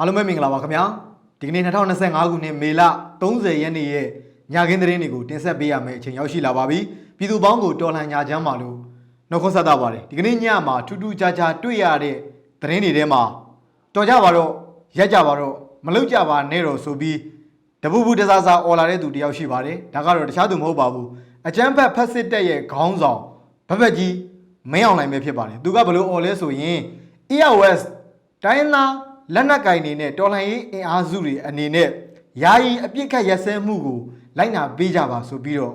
အားလုံးပဲမင်္ဂလာပါခင်ဗျာဒီကနေ့2025ခုနှစ်မေလ30ရက်နေ့ရဲ့ညခင်းသတင်းတွေကိုတင်ဆက်ပေးရမယ့်အချိန်ရောက်ရှိလာပါပြီပြည်သူပေါင်းကိုတော်လှန်ညာချမ်းပါလို့နှုတ်ခွန်းဆက်တာပါတယ်ဒီကနေ့ညမှာထူးထူးခြားခြားတွေ့ရတဲ့သတင်းတွေထဲမှာတော်ကြပါတော့ရက်ကြပါတော့မလုကြပါနဲ့တော့ဆိုပြီးတပူပူတစားစားអော်လာတဲ့သူတယောက်ရှိပါတယ်ဒါကတော့တခြားသူမဟုတ်ပါဘူးအကျန်းဖက်ဖက်စစ်တက်ရဲ့ခေါင်းဆောင်ဘဘက်ကြီးမင်းအောင်နိုင်ပဲဖြစ်ပါတယ်သူကဘယ်လိုអော်လဲဆိုရင် EOS တိုင်းလာ လက်နက်ကင်နေနဲ့တော်လှန်ရေးအင်အားစုတွေအနေနဲ့ယာယီအပြစ်ခတ်ရက်စဲမှုကိုလိုက်နာပေးကြပါဆိုပြီးတော့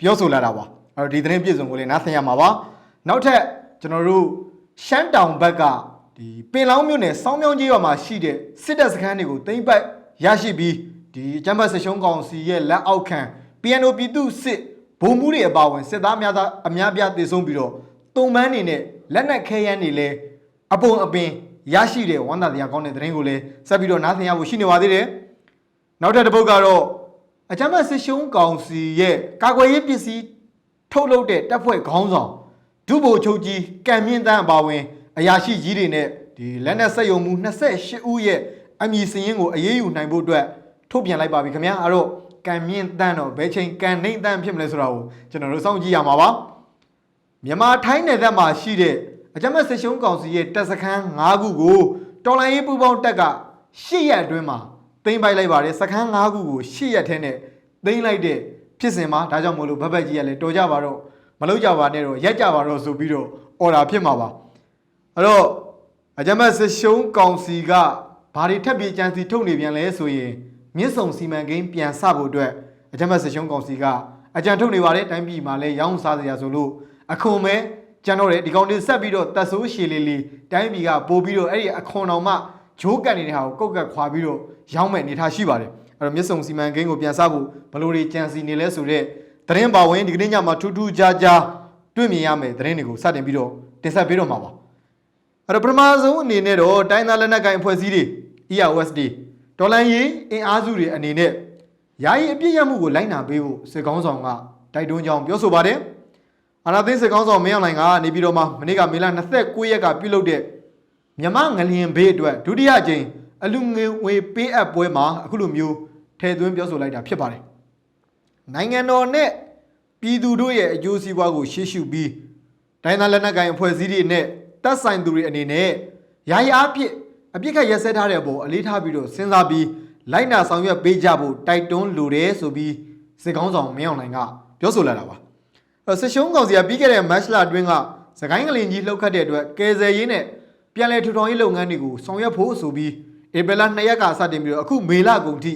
ပြောဆိုလာတာပါအဲ့တော့ဒီသတင်းပြည့်စုံကိုလည်းနားဆင်ရမှာပါနောက်ထပ်ကျွန်တော်တို့ရှမ်းတောင်ဘက်ကဒီပင်လောင်းမြို့နယ်စောင်းမြောင်းကြီးရွာမှာရှိတဲ့စစ်တပ်စခန်းတွေကိုသိမ်းပိုက်ရရှိပြီးဒီအကြမ်းဖက်စစ်ရှုံးကောင်စီရဲ့လက်အောက်ခံ PNO ပြည်သူစစ်ဗိုလ်မှူးတွေအပါအဝင်စစ်သားများသားအများပြားတည်ဆုံးပြီးတော့တုံပန်းနေနဲ့လက်နက်ခဲယမ်းတွေလည်းအပုံအပင် ရရှိတဲ့ဝမ်းသာတရားကောင်းတဲ့သတင်းကိုလည်းဆက်ပြီးတော့နားဆင်ရဖို့ရှိနေပါသေးတယ်။နောက်ထပ်တစ်ပုဒ်ကတော့အကြမ်းဖက်စစ်ရှုံးကောင်စီရဲ့ကာကွယ်ရေးပစ္စည်းထုတ်လုပ်တဲ့တပ်ဖွဲ့ခေါင်းဆောင်ဒုဗိုလ်ချုပ်ကြီးကံမြင့်တန်းအပါဝင်အရာရှိကြီးတွေနဲ့ဒီလက်နက်ဆက်ယုံမှု28ဦးရဲ့အမည်စရင်းကိုအရေးယူနိုင်ဖို့အတွက်ထုတ်ပြန်လိုက်ပါပြီခင်ဗျာ။အဲ့တော့ကံမြင့်တန်းတော့ဘယ်ချိန်ကံနှိမ့်တန်းဖြစ်မလဲဆိုတာကိုကျွန်တော်တို့စောင့်ကြည့်ရမှာပါ။မြန်မာထိုင်းနယ်သက်မှာရှိတဲ့ အကြမ်းဖက်စစ်ရှုံးကောင်စီရဲ့တပ်စခန်း၅ခုကိုတော်လိုင်းရေးပူပေါင်းတပ်က၈ရက်အတွင်းမှာသိမ်းပိုက်လိုက်ပါတယ်စခန်း၅ခုကို၈ရက်ထဲနဲ့သိမ်းလိုက်တဲ့ဖြစ်စဉ်မှာဒါကြောင့်မို့လို့ဘက်ဘက်ကြီးကလည်းတော်ကြပါတော့မလုပ်ကြပါနဲ့တော့ရက်ကြပါတော့ဆိုပြီးတော့အော်ဒါဖြစ်မှာပါအဲ့တော့အကြမ်းဖက်စစ်ရှုံးကောင်စီကဘာတွေထပ်ပြီးကြံစီထုတ်နေပြန်လဲဆိုရင်မြစ်ဆုံစီမံကိန်းပြန်ဆဖို့အတွက်အကြမ်းဖက်စစ်ရှုံးကောင်စီကအကြံထုတ်နေပါတယ်တိုင်းပြည်မှာလည်းရောင်းစားစရာဆိုလို့အခွန်မဲ ကျန်တော့တယ်ဒီကောင်တွေဆက်ပြီးတော့တက်ဆိုးရှည်လေးလေးတိုင်းပြည်ကပို့ပြီးတော့အဲ့ဒီအခွန်တော်မှဂျိုးကန်နေတဲ့ဟာကိုကုတ်ကတ်ခွာပြီးတော့ရောင်းမဲ့အနေထားရှိပါတယ်အဲ့တော့မြစ်ဆုံစီမံကိန်းကိုပြန်ဆဖို့ဘယ်လိုတွေကြံစီနေလဲဆိုတော့သတင်းပါဝင်ဒီကနေ့ညမှာထူးထူးခြားခြားတွေ့မြင်ရမယ်သတင်းတွေကိုစတင်ပြီးတော့တင်ဆက်ပေးတော့မှာပါအဲ့တော့ပထမဆုံးအနေနဲ့တော့တိုင်းသားလက်နက်ကိုင်အဖွဲ့အစည်းတွေ EOSD ဒေါ်လန်ရေးအင်အားစုတွေအနေနဲ့ယာယီအပြည့်ရမှုကိုလိုက်နာပေးဖို့စစ်ကောင်းဆောင်ကတိုက်တွန်းကြောင်းပြောဆိုပါတယ်။ အာနာသိန်းစစ်ကောင်းဆောင်မင်းအောင်လှိုင်ကနေပြီးတော့မှမနေ့ကမေလ29ရက်ကပြုလုပ်တဲ့မြမငလျင်ဘေးအတွက်ဒုတိယအကြိမ်အလူငွေဝေပေးအပ်ပွဲမှာအခုလိုမျိုးထည့်သွင်းပြောဆိုလိုက်တာဖြစ်ပါတယ်။နိုင်ငံတော်နဲ့ပြည်သူတို့ရဲ့အကျိုးစီးပွားကိုရှေ့ရှုပြီးတိုင်းသားလက်နက်ကိုင်အဖွဲ့အစည်းတွေနဲ့တပ်ဆိုင်သူတွေအနေနဲ့ယာယီအားဖြင့်အပြစ်ခတ်ရက်စဲထားတဲ့အပေါ်အလေးထားပြီးတော့စဉ်းစားပြီးလိုက်နာဆောင်ရွက်ပေးကြဖို့တိုက်တွန်းလိုတယ်ဆိုပြီးစစ်ကောင်းဆောင်မင်းအောင်လှိုင်ကပြောဆိုလာတာပါအဲ့ တော့စစ်ရှုံးကောင်စီကပြီးခဲ့တဲ့မတ်လအတွင်းကစကိုင်းကလင်ကြီးလှုပ်ခတ်တဲ့အတွက်ကယ်ဆယ်ရေးနဲ့ပြန်လည်ထူထောင်ရေးလုပ်ငန်းတွေကိုဆောင်ရွက်ဖို့ဆိုပြီးဧပြီလ2ရက်ကစတင်ပြီးတော့အခုမေလကုန်ထိ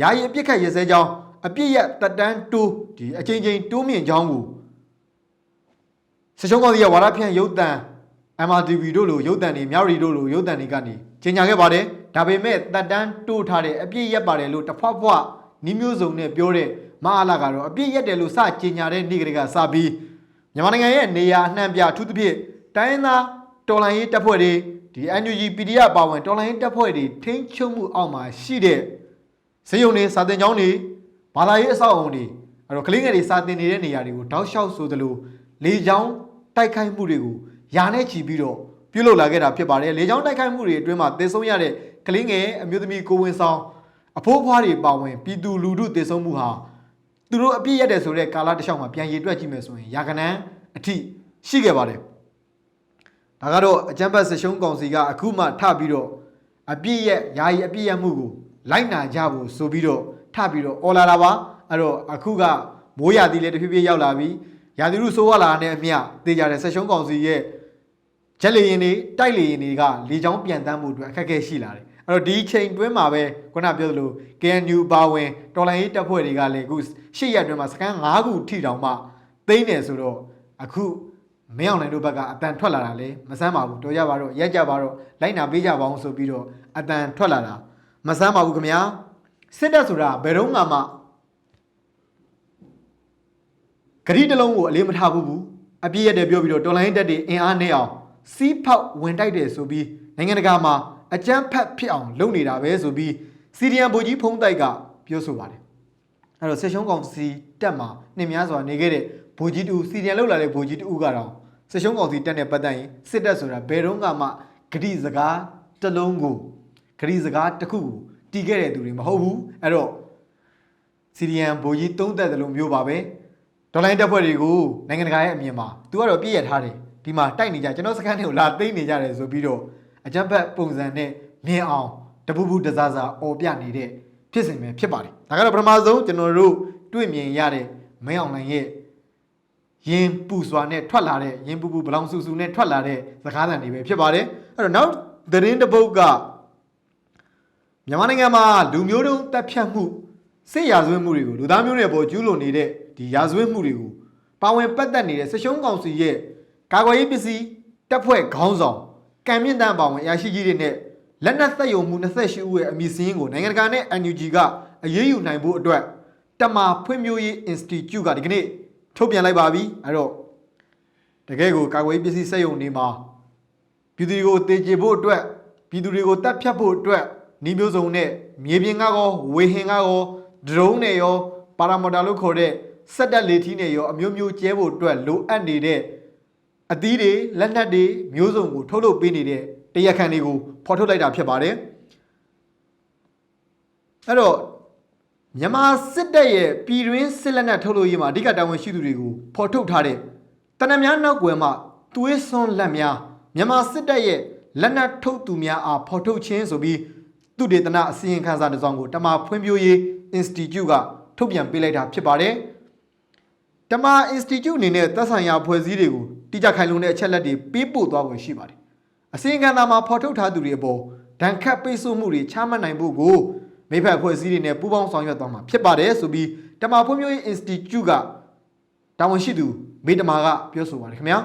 ယာယီအပြစ်ခတ်ရက်စဲကြောင်းအပြစ်ရက်တက်တန်းတိုးဒီအချိန်ချင်းတိုးမြင့်ကြောင်းကိုစချုံကောင်စီရဲ့ဝါရဖြန့်ရုပ်တံ MRTV တို့လိုရုပ်တံတွေမြောက်ရီတို့လိုရုပ်တံတွေကနေကြီးညာခဲ့ပါတယ်ဒါပေမဲ့တက်တန်းတိုးထားတဲ့အပြည့်ရက်ပါတယ်လို့တစ်ဖွက်ဖွက်နီးမျိုးစုံနဲ့ပြောတဲ့ မအားလာကတော့အပြည့်ရက်တယ်လို့စကြီးညာတဲ့နေ့ကလေးကစပြီးမြန်မာနိုင်ငံရဲ့နေရာအနှံ့ပြအထူးသဖြင့်တိုင်းရင်းသားတော်လှန်ရေးတပ်ဖွဲ့တွေဒီ NUG PDF ပါဝင်တော်လှန်ရေးတပ်ဖွဲ့တွေထိန်းချုပ်မှုအောက်မှာရှိတဲ့ဇေယုံတွေစာတင်ကျောင်းတွေဘာသာရေးအဆောက်အအုံတွေအဲ့တော့ကလေးငယ်တွေစာတင်နေတဲ့နေရာတွေကိုတောက်လျှောက်ဆိုသလိုလေချောင်းတိုက်ခိုက်မှုတွေကိုယာနဲ့ချီပြီးတော့ပြုလုပ်လာခဲ့တာဖြစ်ပါတယ်လေကြောင်းတိုက်ခိုက်မှုတွေအတွင်းမှာသေဆုံးရတဲ့ကလေးငယ်အမျိုးသမီးကိုဝင်ဆောင်အဖိုးအဖွားတွေပါဝင်ပြည်သူလူထုသေဆုံးမှုဟာ သူတို့အပြည့်ရက်တယ်ဆိုတဲ့ကာလတစ်လျှောက်မှာပြန်ရည်တွက်ကြည့်မယ်ဆိုရင်ရာကနန်းအထိရှိခဲ့ပါတယ်ဒါကတော့အကြံပတ်ဆရှုံးကောင်စီကအခုမှထပြီးတော့အပြည့်ရက်ယာယီအပြည့်ရက်မှုကိုလိုက်နာကြဖို့ဆိုပြီးတော့ထပြီးတော့အော်လာတာပါအဲ့တော့အခုကမိုးရာသီလည်းတဖြည်းဖြည်းရောက်လာပြီရာသီဥတုဆိုးဝါလာတဲ့အမျှတေးကြတဲ့ဆက်ရှုံးကောင်စီရဲ့ဂျက်လေရင်တွေတိုက်လေရင်တွေကလေချောင်းပြန်တမ်းမှုအတွက်အခက်အခဲရှိလာတယ် အဲ့တော့ဒီချိန်တွင်းမှာပဲခုနပြောသလို KNU ပါဝင်တော်လိုင်းရေးတပ်ဖွဲ့တွေကလည်းအခုရှေ့ရက်တွင်းမှာစကန်၅ခုထိတောင်မှသိမ်းတယ်ဆိုတော့အခုမင်းအောင်လှိုင်တို့ဘက်ကအတန်ထွက်လာတာလေမဆမ်းပါဘူးတော်ကြပါတော့ရက်ကြပါတော့လိုက်နာပေးကြပါအောင်ဆိုပြီးတော့အတန်ထွက်လာတာမဆမ်းပါဘူးခင်ဗျာစစ်တပ်ဆိုတာဘယ်တော့မှဂရိတလုံးကိုအလေးမထားဘူးဘူးအပြည့်ရက်တယ်ပြောပြီးတော့တော်လိုင်းတက်တွေအင်အားနဲ့အောင်စီးဖောက်ဝင်တိုက်တယ်ဆိုပြီးနိုင်ငံတကာမှာ အကြမ်းဖက်ဖြစ်အောင်လုပ်နေတာပဲဆိုပြီးစီရီယန်ဗိုလ်ကြီးဖုံးတိုက်ကပြောဆိုပါတယ်အဲ့တော့ဆက်ရှုံးကောင်စီတက်မှာနှင်းများစွာနေခဲ့တဲ့ဗိုလ်ကြီးတူစီရီယန်လောက်လာတဲ့ဗိုလ်ကြီးတူကတော့ဆက်ရှုံးကောင်စီတက်နဲ့ပတ်သက်ရင်စစ်တပ်ဆိုတာဘယ်တော့မှဂရိစကားတစ်လုံးကိုဂရီစကားတစ်ခုကိုတီးခဲ့တဲ့သူတွေမဟုတ်ဘူးအဲ့တော့စီရီယန်ဘိုကြီးတုံးသက်တယ်လို့မျိုးပါပဲဒေါ်လာတက်ဖွဲ့တွေကိုနိုင်ငံတကာရဲ့အမြင်မှာသူကတော့ပြည့်ရထားတယ်ဒီမှာတိုက်နေကြကျွန်တော်စကန်တွေကိုလာသိမ့်နေကြတယ်ဆိုပြီးတော့ အကြမ်းဖက်ပုံစံနဲ့မြင်အောင်တပူပူတစားစားអော်ပြနေတဲ့ဖြစ်စဉ်ပဲဖြစ်ပါတယ်ဒါကတော့ပထမဆုံးကျွန်တော်တို့တွေ့မြင်ရတဲ့မင်းအောင်လှိုင်ရဲ့ရင်ပူစွာနဲ့ထွက်လာတဲ့ရင်ပူပူဘလောင်ဆူဆူနဲ့ထွက်လာတဲ့စကားသံတွေပဲဖြစ်ပါတယ်အဲ့တော့နောက်သတင်းတစ်ပုဒ်ကမြန်မာနိုင်ငံမှာလူမျိုးတုံးတပ်ဖြတ်မှုစစ်ရာဇဝတ်မှုတွေကိုလူသားမျိုးတွေပေါ်ကျူးလွန်နေတဲ့ဒီရာဇဝတ်မှုတွေကိုပါဝင်ပတ်သက်နေတဲ့ဆက်ရှုံးကောင်စီရဲ့ကာကွယ်ရေးပစ္စည်းတပ်ဖွဲ့ခေါင်းဆောင် ကံမြင့်တန်းပါဝင်အရာရှိကြီးတွေနဲ့လက်နက်သက်ယုံမှု28ဦးရဲ့အမည်စင်းကိုနိုင်ငံတကာနဲ့ NUG ကအရေးယူနိုင်ဖို့အတွက်တမာဖွံ့ဖြိုးရေး Institute ကဒီကနေ့ထုတ်ပြန်လိုက်ပါပြီအဲ့တော့တကယ်ကိုကာကွယ်ရေးပစ္စည်းစက်ယုံတွေမှာပြည်သူတွေကိုတေချေဖို့အတွက်ပြည်သူတွေကိုတတ်ဖြတ်ဖို့အတွက်နှီးမျိုးစုံနဲ့မြေပြင်ကရောဝေဟင်ကရောဒရုန်းနဲ့ရောပါရာမော်တာလို့ခေါ်တဲ့စက်တက်လေထီးနဲ့ရောအမျိုးမျိုးကျဲဖို့အတွက်လိုအပ်နေတဲ့ အသီးတွေလက်နက်တွေမျိုးစုံကိုထုတ်လုပ်ပေးနေတဲ့တရားခံတွေကိုဖော်ထုတ်လိုက်တာဖြစ်ပါတယ်အဲ့တော့မြန်မာစစ်တပ်ရဲ့ပြည်တွင်းစစ်လက်နက်ထုတ်လုပ်ရေးမှာအဓိကတာဝန်ရှိသူတွေကိုဖော်ထုတ်ထားတဲ့တနက်များနောက်ကွယ်မှာသွေးစွန်းလက်များမြန်မာစစ်တပ်ရဲ့လက်နက်ထုတ်သူများအားဖော်ထုတ်ခြင်းဆိုပြီးသူတေသနအစီရင်ခံစာတစ်စောင်ကိုတမဖွံ့ဖြိုးရေး Institute ကထုတ်ပြန်ပေးလိုက်တာဖြစ်ပါတယ် တမ Institute အနေနဲ့သက်ဆိုင်ရာဖွဲ့စည်းတွေကိုတိကျခိုင်လုံတဲ့အချက်လက်တွေပေးပို့သွားဖို့ရှိပါတယ်အစီရင်ခံစာမှာဖော်ထုတ်ထားသူတွေအပေါ်ဒဏ်ခတ်ပိတ်ဆို့မှုတွေချမှတ်နိုင်ဖို့ကိုမိဖက်ဖွဲ့စည်းတွေနဲ့ပူးပေါင်းဆောင်ရွက်သွားမှာဖြစ်ပါတယ်ဆိုပြီးတမဖွံ့ဖြိုးရေး Institute ကတာဝန်ရှိသူမေတ္တမာကပြောဆိုပါတယ်ခင်ဗျာ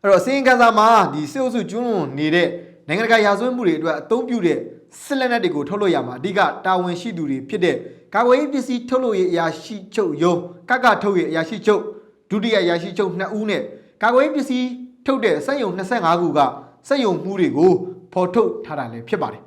အဲ့တော့အစီရင်ခံစာမှာဒီစစ်အုပ်စုကျွန်းလွန်နေတဲ့နိုင်ငံတကာရာဇဝတ်မှုတွေအတွက်အသုံးပြုတဲ့စစ်လက်နက်တွေကိုထုတ်လို့ရမှာအဓိကတာဝန်ရှိသူတွေဖြစ်တဲ့ ကာကွယ်ရေးပစ္စည်းထုတ်လို့ရေးအရာရှိချုပ်ယုံကကထုတ်ရေးအရာရှိချုပ်ဒုတိယအရာရှိချုပ်2ဦးနဲ့ကာကွယ်ရေးပစ္စည်းထုတ်တဲ့စက်ယုံ25ခုကစက်ယုံမှုတွေကိုဖော်ထုတ်ထားတာလည်းဖြစ်ပါတယ်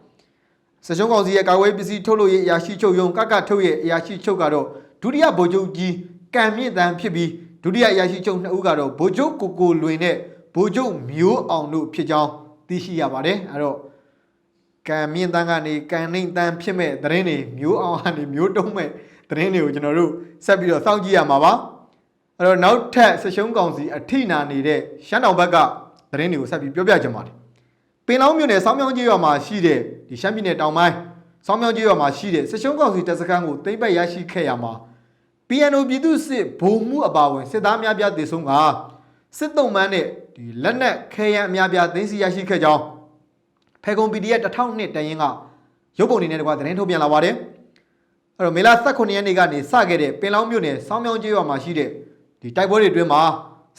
စက်ရှုံးကောင်စီရဲ့ကာကွယ်ရေးပစ္စည်းထုတ်လို့ရေးအရာရှိချုပ်ယုံကကထုတ်ရေးအရာရှိချုပ်ကတော့ဒုတိယဗိုလ်ချုပ်ကြီးကံမြင့်တန်းဖြစ်ပြီးဒုတိယအရာရှိချုပ်2ဦးကတော့ဗိုလ်ချုပ်ကိုကိုလွင်နဲ့ဗိုလ်ချုပ်မျိုးအောင်တို့ဖြစ်ကြောင်းသိရှိရပါတယ်အဲ့တော့ ကံမြင့်တန်းကနေကံနှိမ့်တန်းဖြစ်မဲ့သတင်းတွေမျိုးအောင်ကနေမျိုးတုံးမဲ့သတင်းတွေကိုကျွန်တော်တို့ဆက်ပြီးတော့စောင့်ကြည့်ရမှာပါအဲ့တော့နောက်ထပ်ဆက်ရှုံးကောင်စီအထိနာနေတဲ့ရှမ်းတောင်ဘက်ကသတင်းတွေကိုဆက်ပြီးပြောပြကြပါမယ်ပင်လောင်းမြို့နယ်စောင်းမြောင်းကြီးရွာမှာရှိတဲ့ဒီရှမ်းပြည်နယ်တောင်ပိုင်းစောင်းမြောင်းကြီးရွာမှာရှိတဲ့ဆက်ရှုံးကောင်စီတပ်စခန်းကိုသိမ်းပိုက်ရရှိခဲ့ရမှာ PNO ပြည်သူစစ်ဗိုလ်မှုအပါဝင်စစ်သားများပြားတည်ဆုံးကစစ်တုံးမန်းနဲ့ဒီလက်နက်ခဲယမ်းအများပြားသိမ်းဆည်းရရှိခဲ့ကြောင်း ဖေကွန် PDF 1002တရင်ကရုပ်ပုံတွေနဲ့တကွာသတင်းထုတ်ပြန်လာပါတယ်အဲ့တော့မေလ18ရက်နေ့ကနေစခဲ့တဲ့ပင်လောင်းမြို့နယ်စောင်းမြောင်းကျေးရွာမှာရှိတဲ့ဒီတိုက်ပွဲတွေအတွင်းမှာ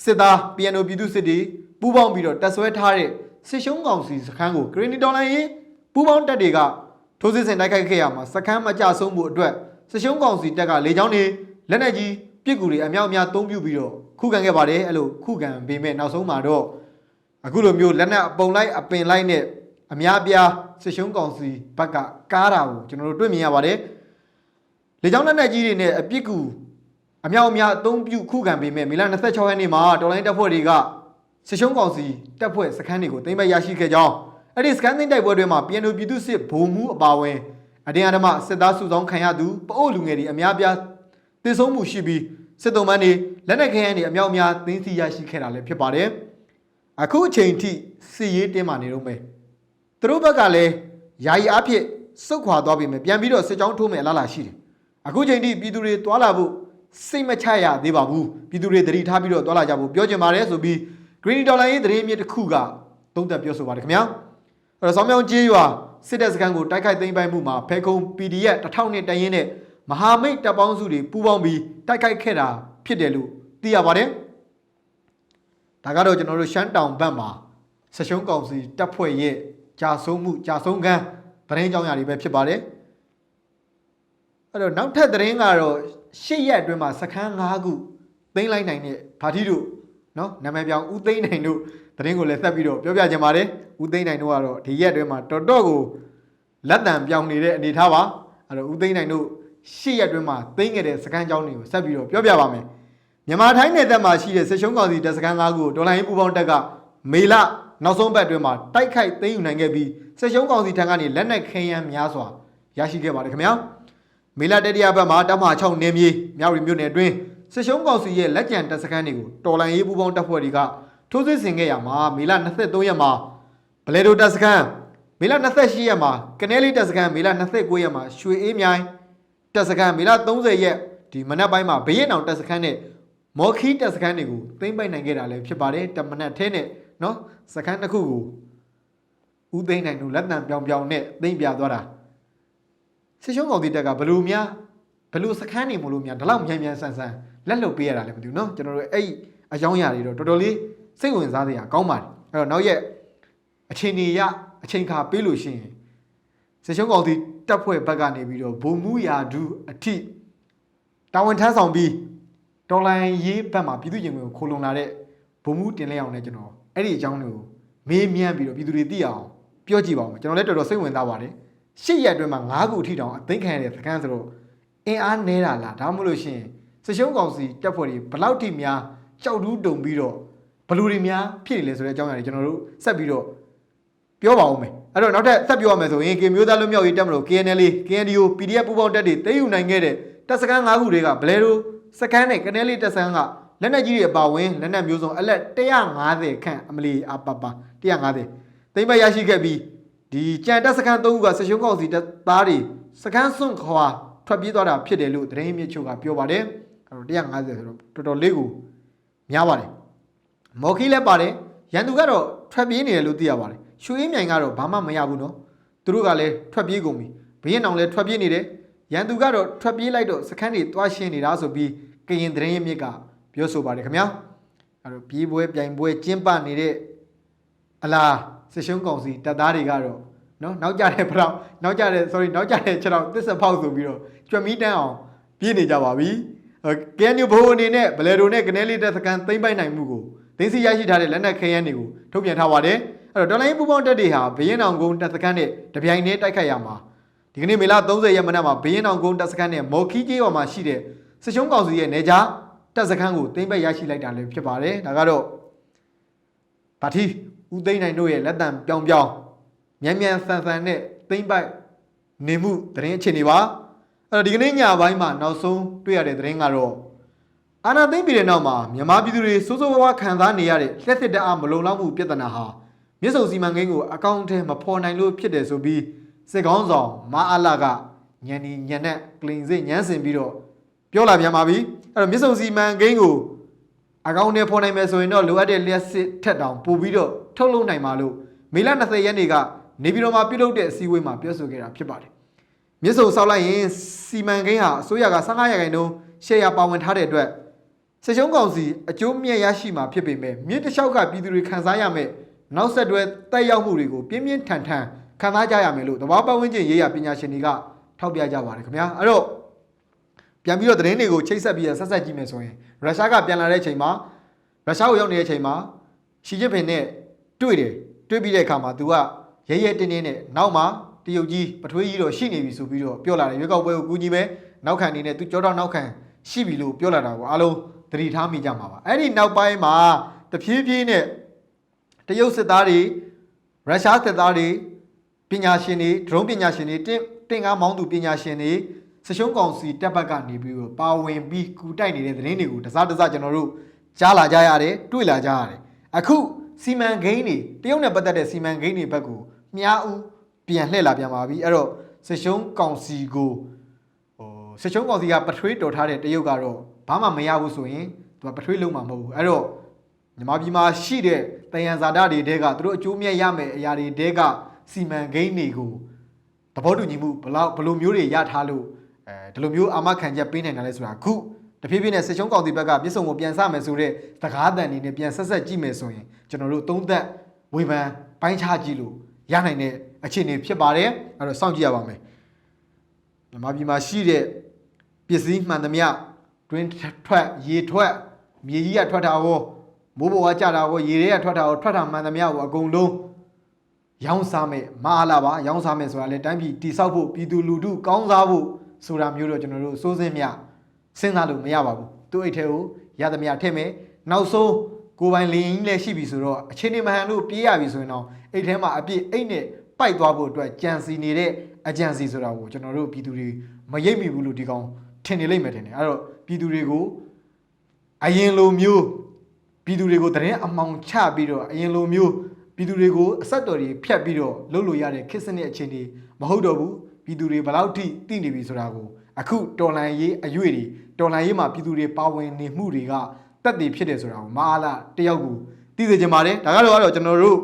စစ်သား PNO ပြည်သူစစ်တွေပူးပေါင်းပြီးတော့တပ်ဆွဲထားတဲ့စစ်ရှုံးကောင်စီစခန်းကိုဂရင်းနီဒေါ်လာရေးပူးပေါင်းတပ်တွေကထိုးစစ်ဆင်တိုက်ခိုက်ခဲ့ရမှာစခန်းမကြဆုံးမှုအတွက်စစ်ရှုံးကောင်စီတပ်ကလေကြောင်းတွေလက်နက်ကြီးပစ်ကူတွေအမြောက်အများသုံးပြုပြီးတော့ခုခံခဲ့ပါတယ်အဲ့လိုခုခံပေမဲ့နောက်ဆုံးမှာတော့အခုလိုမျိုးလက်နက်အပုံလိုက်အပင်လိုက်နဲ့ အများပြားစစ်ရှုံးကောင်စီဘက်ကကားတာကိုကျွန်တော်တို့တွေ့မြင်ရပါတယ်လေကြောင်းလက်နက်ကြီးတွေနဲ့အပစ်ကူအမြောက်အများအသုံးပြုခုခံပေမဲ့မီလ26ရက်နေ့မှာတော်လိုင်းတပ်ဖွဲ့တွေကစစ်ရှုံးကောင်စီတပ်ဖွဲ့စခန်းတွေကိုသိမ်းပိုက်ရရှိခဲ့ကြောင်းအဲ့ဒီစခန်းသိမ်းတိုက်ပွဲတွေမှာ PNO ပြည်သူစစ်ဗိုလ်မှူးအပါအဝင်အတင်းအဓမ္မစစ်သားစုဆောင်ခံရသူပအို့လူငယ်တွေအများပြားတည်ဆုံးမှုရှိပြီးစစ်တုံးမန်းတွေလက်နက်ခဲယမ်းတွေအမြောက်အများသိမ်းဆည်းရရှိခဲ့တာလည်းဖြစ်ပါတယ်အခုအချိန်ထိစစ်ရေးတင်းမာနေတော့မယ် သူတို့ဘက်ကလည်းယာယီအဖြစ်စုတ်ခွာသွားပြီမယ်ပြန်ပြီးတော့စစ်ကြောင်းထိုးမယ်အလားလာရှိတယ်အခုချိန်ထိပြည်သူတွေတွာလာဖို့စိတ်မချရသေးပါဘူးပြည်သူတွေတတိထားပြီးတော့တွာလာကြဖို့ပြောချင်ပါတယ်ဆိုပြီး Green Dollar ရေးသတင်းမြစ်တစ်ခုကသုံးသပ်ပြောဆိုပါတယ်ခင်ဗျာအဲ့တော့ဆောင်းမြောင်းကျေးရွာစစ်တပ်စခန်းကိုတိုက်ခိုက်သိမ်းပိုက်မှုမှာဖေခုံ PDF 1000နဲ့တရင်နဲ့မဟာမိတ်တပ်ပေါင်းစုတွေပူးပေါင်းပြီးတိုက်ခိုက်ခဲ့တာဖြစ်တယ်လို့သိရပါတယ်ဒါကတော့ကျွန်တော်တို့ရှမ်းတောင်ဘက်မှာဆက်ရှုံးကောင်စီတပ်ဖွဲ့ရဲ့ ကြာဆုံးမှုကြာဆုံးခန်းသတင်းကြောင်းရာတွေပဲဖြစ်ပါတယ်အဲ့တော့နောက်ထပ်သတင်းကတော့ရှစ်ရက်အတွင်းမှာစခန်း၅ခုသိမ်းလိုက်နိုင်တဲ့ဗာတီတို့နော်နာမည်ပြောင်းဦးသိန်းနိုင်တို့သတင်းကိုလည်းဆက်ပြီးတော့ပြောပြကြပါတယ်ဦးသိန်းနိုင်တို့ကတော့ဒီရက်အတွင်းမှာတော်တော်ကိုလက်တံပြောင်းနေတဲ့အနေထားပါအဲ့တော့ဦးသိန်းနိုင်တို့ရှစ်ရက်အတွင်းမှာသိမ်းခဲ့တဲ့စခန်းကျောင်းတွေကိုဆက်ပြီးတော့ပြောပြပါမယ်မြန်မာထိုင်းနယ်သက်မှာရှိတဲ့စစ်ရှုံးကောင်စီတပ်စခန်း၅ခုကိုဒေါ်လာရင်းပူပေါင်းတက်ကမေလ နောက်ဆုံးပတ်အတွင်းမှာတိုက်ခိုက်သိမ်းယူနိုင်ခဲ့ပြီးစစ်ရှုံးကောင်စီထံကနေလက်နက်ခဲယမ်းများစွာရရှိခဲ့ပါတယ်ခင်ဗျာမေလတတိယဘက်မှာတမ6နေမြေမြောက်ရီမြို့နယ်အတွင်းစစ်ရှုံးကောင်စီရဲ့လက်ကျန်တပ်စခန်းတွေကိုတော်လိုင်းရေးပူးပေါင်းတပ်ဖွဲ့တွေကထိုးစစ်ဆင်ခဲ့ရမှာမေလ23ရက်မှာဘလဲဒိုတပ်စခန်းမေလ28ရက်မှာကနေလီတပ်စခန်းမေလ29ရက်မှာရွှေအေးမြိုင်တပ်စခန်းမေလ30ရက်ဒီမနက်ပိုင်းမှာဘရင်အောင်တပ်စခန်းနဲ့မော်ခီတပ်စခန်းတွေကိုသိမ်းပိုက်နိုင်ခဲ့တာလည်းဖြစ်ပါတယ်တမနက်ထဲနဲ့နော် စခန်းတစ်ခုကို ဦးသိန်းနိုင်တို့လက်တံပြောင်ပြောင်နဲ့သိမ့်ပြသွားတာစစ်ရှုံးကောင်တီတက်ကဘလို့များဘလို့စခန်းနေမလို့များဒီလောက်မြန်မြန်ဆန်ဆန်လက်လွတ်ပေးရတာလည်းမသိဘူးเนาะကျွန်တော်တို့အဲ့အကြောင်းအရာတွေတော့တော်တော်လေးစိတ်ဝင်စားစရာကောင်းပါတယ်အဲ့တော့နောက်ရက်အချိန်ကြီးရအချိန်ခါပေးလို့ရှိရင်စစ်ရှုံးကောင်တီတက်ဖွဲ့ဘက်ကနေပြီးတော့ဘုံမှုရာဒူအထိတာဝန်ထမ်းဆောင်ပြီးတော်လိုင်းရေးဘက်မှာပြည်သူ့ရင်ဝင်ကိုခိုးလုံလာတဲ့ဘုံမှုတင်လဲအောင်နဲ့ကျွန်တော် အဲ့ဒီအကြောင်းတွေကိုမေးမြန်းပြီးတော့ပြည်သူတွေသိအောင်ပြောကြည့်ပါဦးကျွန်တော်လည်းတော်တော်စိတ်ဝင်စားပါတယ်ရှစ်ရက်အတွင်းမှာ9ခုအထိတောင်အသိခံရတဲ့သကန်းဆိုတော့အင်အားနဲတာလားဒါမှမဟုတ်လို့ရှိရင်စရှုံးကောင်စီတက်ဖွဲ့တွေဘလောက်ထိများကြောက်တူးတုံပြီးတော့ဘလူတွေများဖြစ်နေလဲဆိုတဲ့အကြောင်းအရာတွေကျွန်တော်တို့ဆက်ပြီးတော့ပြောပါဦးမယ်အဲ့တော့နောက်ထပ်ဆက်ပြောရမယ်ဆိုရင်ကေမျိုးသားလွတ်မြောက်ရေးတက်မလို့ KNL KNDO PDF ပူးပေါင်းတက်တွေသိမ်းယူနိုင်ခဲ့တဲ့တပ်စခန်း9ခုတွေကဘလဲတို့စခန်းနဲ့ကနေလီတပ်စခန်းက လက်နက်ကြီးတွေအပါဝင်လက်နက်မျိုးစုံအလက်150ခန့်အမလီအပပ150သိမ့်မရရှိခဲ့ပြီးဒီကြံတက်စခန်း၃ခုကဆက်ရှုံးကောင်စီတပ်သားတွေစခန်းစွန့်ခွာထွက်ပြေးသွားတာဖြစ်တယ်လို့သတင်းမြစ်ချုပ်ကပြောပါတယ်အဲ့တော့150ဆိုတော့တော်တော်လေးကိုများပါတယ်မော်ခီလည်းပါတယ်ရန်သူကတော့ထွက်ပြေးနေတယ်လို့သိရပါတယ်ရွှေအင်းမြိုင်ကတော့ဘာမှမရဘူးနော်သူတို့ကလည်းထွက်ပြေးကုန်ပြီဘရင်အောင်လည်းထွက်ပြေးနေတယ်ရန်သူကတော့ထွက်ပြေးလိုက်တော့စခန်းတွေတွားရှင်းနေတာဆိုပြီးကရင်သတင်းမြစ်က ပြောဆိုပါတယ်ခင်ဗျာအဲ့တော့ပြေးပွဲပြိုင်ပွဲကျင်းပနေတဲ့အလားစစ်ရှုံးကောင်စီတပ်သားတွေကတော့နော်နောက်ကြတဲ့ဖလောက်နောက်ကြတဲ့ sorry နောက်ကြတဲ့ခြေထောက်တစ်ဆက်ဖောက်ဆိုပြီးတော့ကြွက်မီးတန်းအောင်ပြေးနေကြပါပြီ။ကဲနယူဘိုအနေနဲ့ဘလဲဒိုနဲ့ကနေလီတက်စကန်သိမ့်ပိုက်နိုင်မှုကိုသိသိရရှိထားတဲ့လက်နက်ခဲယမ်းတွေကိုထုတ်ပြန်ထားပါတယ်။အဲ့တော့ဒေါ်လာရင်းပူပေါင်းတက်တွေဟာဘရင်အောင်ကုန်းတက်စကန်နဲ့တပြိုင်တည်းတိုက်ခိုက်ရမှာဒီကနေ့မေလ30ရက်မနက်မှာဘရင်အောင်ကုန်းတက်စကန်နဲ့မော်ခီကျေးရွာမှာရှိတဲ့စစ်ရှုံးကောင်စီရဲ့နေကြား တက်စကန်ကိုသိမ့်ပိုက်ရရှိလိုက်တာလည်းဖြစ်ပါတယ်။ဒါကတော့ဗာတီဦးသိန်းနိုင်တို့ရဲ့လက်တံပြောင်ပြောင်မြန်မြန်ဆန်ဆန်နဲ့သိမ့်ပိုက်နေမှုသတင်းအခြေအနေပါအဲ့တော့ဒီကနေ့ညပိုင်းမှာနောက်ဆုံးတွေ့ရတဲ့သတင်းကတော့အာနာသိမ့်ပြည်တဲ့နောက်မှာမြန်မာပြည်သူတွေစိုးစိုးဝါးဝါခံစားနေရတဲ့လက်သစ်တအားမလုံလောက်မှုပြဿနာဟာမြစ်ဆုံစီမံကိန်းကိုအကောင့်ထဲမဖော်နိုင်လို့ဖြစ်တယ်ဆိုပြီးစစ်ကောင်းဆောင်မအားလာကညံဒီညံနဲ့ကလင်စစ်ညမ်းစင်ပြီးတော့ ပြောလာပြန်ပါပြီအဲ့တော့မြစ်ဆုံစီမံကိန်းကိုအကောင့်နဲ့ဖော်နိုင်မယ်ဆိုရင်တော့လိုအပ်တဲ့လျှက်စစ်ထက်တောင်ပို့ပြီးတော့ထုတ်လုပ်နိုင်မှာလို့မေလ20ရက်နေ့ကနေပြည်တော်မှာပြုလုပ်တဲ့အစည်းအဝေးမှာပြောဆိုခဲ့တာဖြစ်ပါတယ်။မြစ်ဆုံဆောက်လိုက်ရင်စီမံကိန်းဟာအစိုးရက15ရာခိုင်နှုန်းရှယ်ယာပါဝင်ထားတဲ့အတွက်စစ်ရှုံးကောင်စီအကျိုးမြတ်ရရှိမှာဖြစ်ပေမဲ့မြစ်တစ်လျှောက်ကပြည်သူတွေခံစားရမယ့်နောက်ဆက်တွဲတက်ရောက်မှုတွေကိုပြင်းပြင်းထန်ထန်ခံစားကြရမယ်လို့တဘာပတ်ဝန်းကျင်ရေးရပညာရှင်တွေကထောက်ပြကြပါတယ်ခင်ဗျာအဲ့တော့ ပြန်ပြီးတော့သတင်းတွေကိုချိတ်ဆက်ပြီးဆက်ဆက်ကြည့်မယ်ဆိုရင်ရုရှားကပြန်လာတဲ့အချိန်မှာရုရှားကိုရောက်နေတဲ့အချိန်မှာရှီကျင်းပင်နဲ့တွေ့တယ်တွေ့ပြီးတဲ့အခါမှာ तू ကရဲရဲတင်းတင်းနဲ့နောက်မှာတရုတ်ကြီးပထွေးကြီးတော့ရှိနေပြီဆိုပြီးတော့ပြောလာတယ်ရွေးကောက်ပွဲကိုကူညီမယ်နောက်ခံအနေနဲ့ तू ကြောတော့နောက်ခံရှိပြီလို့ပြောလာတာကိုအားလုံးသတိထားမိကြမှာပါအဲ့ဒီနောက်ပိုင်းမှာတဖြည်းဖြည်းနဲ့တရုတ်စစ်သားတွေရုရှားစစ်သားတွေပညာရှင်တွေဒရုန်းပညာရှင်တွေတင့်တင့်ကားမောင်းသူပညာရှင်တွေ စရှုံးကောင်စီတက်ဘက်ကနေပြီးတော့ပါဝင်ပြီးကူတိုက်နေတဲ့သတင်းတွေကိုတစားတစားကျွန်တော်တို့ကြားလာကြရတယ်တွေ့လာကြရတယ်အခုစီမံကိန်းတွေတရုတ်နဲ့ပတ်သက်တဲ့စီမံကိန်းတွေဘက်ကိုမြားဦးပြန်လှည့်လာပြန်ပါပြီအဲ့တော့စရှုံးကောင်စီကိုဟိုစရှုံးကောင်စီကပထွေးတော်ထားတဲ့တရုတ်ကတော့ဘာမှမရဘူးဆိုရင်သူကပထွေးလုံးမှာမဟုတ်ဘူးအဲ့တော့မြန်မာပြည်မှာရှိတဲ့တယံဇာတတွေတဲကသူတို့အကျိုးမြတ်ရမယ်အရာတွေတဲကစီမံကိန်းတွေကိုသဘောတူညီမှုဘလောက်ဘယ်လိုမျိုးတွေရထားလို့ အဲဒီလိုမျိုးအာမခံချက်ပေးနိုင်တာလဲဆိုတာအခုတဖြည်းဖြည်းနဲ့စစ်ချုံးကောင်စီဘက်ကပြစ်စုံကိုပြန်စမယ်ဆိုတဲ့သကားတန်နေနဲ့ပြန်ဆက်ဆက်ကြည့်မယ်ဆိုရင်ကျွန်တော်တို့သုံးသက်ဝေဖန်ပိုင်းခြားကြည့်လို့ရနိုင်တဲ့အခြေအနေဖြစ်ပါတယ်အဲ့တော့စောင့်ကြည့်ရပါမယ်မြန်မာပြည်မှာရှိတဲ့ပစ္စည်းမှန်သမျှတွင်းထွက်ရေထွက်မြေကြီးကထွက်တာရောမိုးပေါ်ကကြတာရောရေတွေကထွက်တာရောထွက်တာမှန်သမျှကိုအကုန်လုံးရောင်းစားမယ်မအားလာပါရောင်းစားမယ်ဆိုတာလေတိုင်းပြည်တိဆောက်ဖို့ပြည်သူလူထုကောင်းစားဖို့ ဆိုတာမျိုးတော့ကျွန်တော်တို့စိုးစင်းမြစဉ်းစားလို့မရပါဘူးသူ့အိတ်ထဲကိုရသမျှထည့်မယ်နောက်ဆုံးကိုယ်ပိုင်လင်းကြီးလည်းရှိပြီဆိုတော့အချင်းနေမဟန်လို့ပြေးရပြီဆိုရင်တော့အိတ်ထဲမှာအပြည့်အိတ်နဲ့ပိုက်သွားဖို့အတွက်ကြံစီနေတဲ့အကြံစီဆိုတာကိုကျွန်တော်တို့ပြည်သူတွေမရိပ်မိဘူးလို့ဒီကောင်ထင်နေလိမ့်မယ်ထင်တယ်အဲ့တော့ပြည်သူတွေကိုအရင်လိုမျိုးပြည်သူတွေကိုသတင်းအမှောင်ချပြီးတော့အရင်လိုမျိုးပြည်သူတွေကိုအဆက်တော်တွေဖြတ်ပြီးတော့လုပ်လို့ရတဲ့ခေတ်စနစ်အခြေအနေမဟုတ်တော့ဘူး ပြည်သူတွေဘယ်လောက်ထိသိနေပြီဆိုတာကိုအခုတော်လန်ရေးအရွေတွေတော်လန်ရေးမှာပြည်သူတွေပါဝင်နေမှုတွေကတက်တည်ဖြစ်တယ်ဆိုတာကိုမအားလားတယောက်ကိုသိစေချင်ပါတယ်ဒါကတော့ကတော့ကျွန်တော်တို့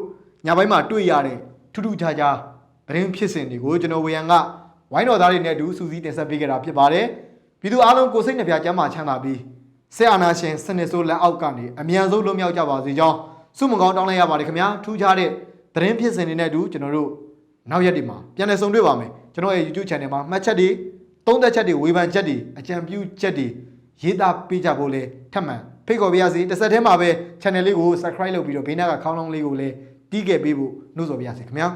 ညပိုင်းမှာတွေ့ရတဲ့ထူးထူးခြားခြားသတင်းဖြစ်စဉ်တွေကိုကျွန်တော်ဝေယံကဝိုင်းတော်သားတွေနဲ့အတူစူးစီးတင်ဆက်ပေးခဲ့တာဖြစ်ပါတယ်ပြည်သူအားလုံးကိုယ်စိတ်နှပြကျမ်းမာချမ်းသာပြီးဆရာနာရှင်စနစ်ဆိုးလက်အောက်ကနေအမြန်ဆုံးလွတ်မြောက်ကြပါစေကြောင်းဆုမကောင်းတောင်းလိုက်ရပါတယ်ခင်ဗျာထူးခြားတဲ့သတင်းဖြစ်စဉ်တွေနဲ့အတူကျွန်တော်တို့နောက်ရက်ဒီမှာပြန်လည်ဆုံတွေ့ပါမယ် ကျွန်တော်ရဲ့ YouTube channel မှာမှတ်ချက်တွေသုံးသက်ချက်တွေဝေဖန်ချက်တွေအကြံပြုချက်တွေရေးသားပေးကြဖို့လဲထပ်မံဖိတ်ခေါ်ပါရစေတစ်ဆက်တည်းမှာပဲ channel လေးကို subscribe လုပ်ပြီးတော့ဘေးနားကခေါင်းလုံးလေးကိုလည်းတီးခဲ့ပေးဖို့နှိုးဆော်ပါရစေခင်ဗျာ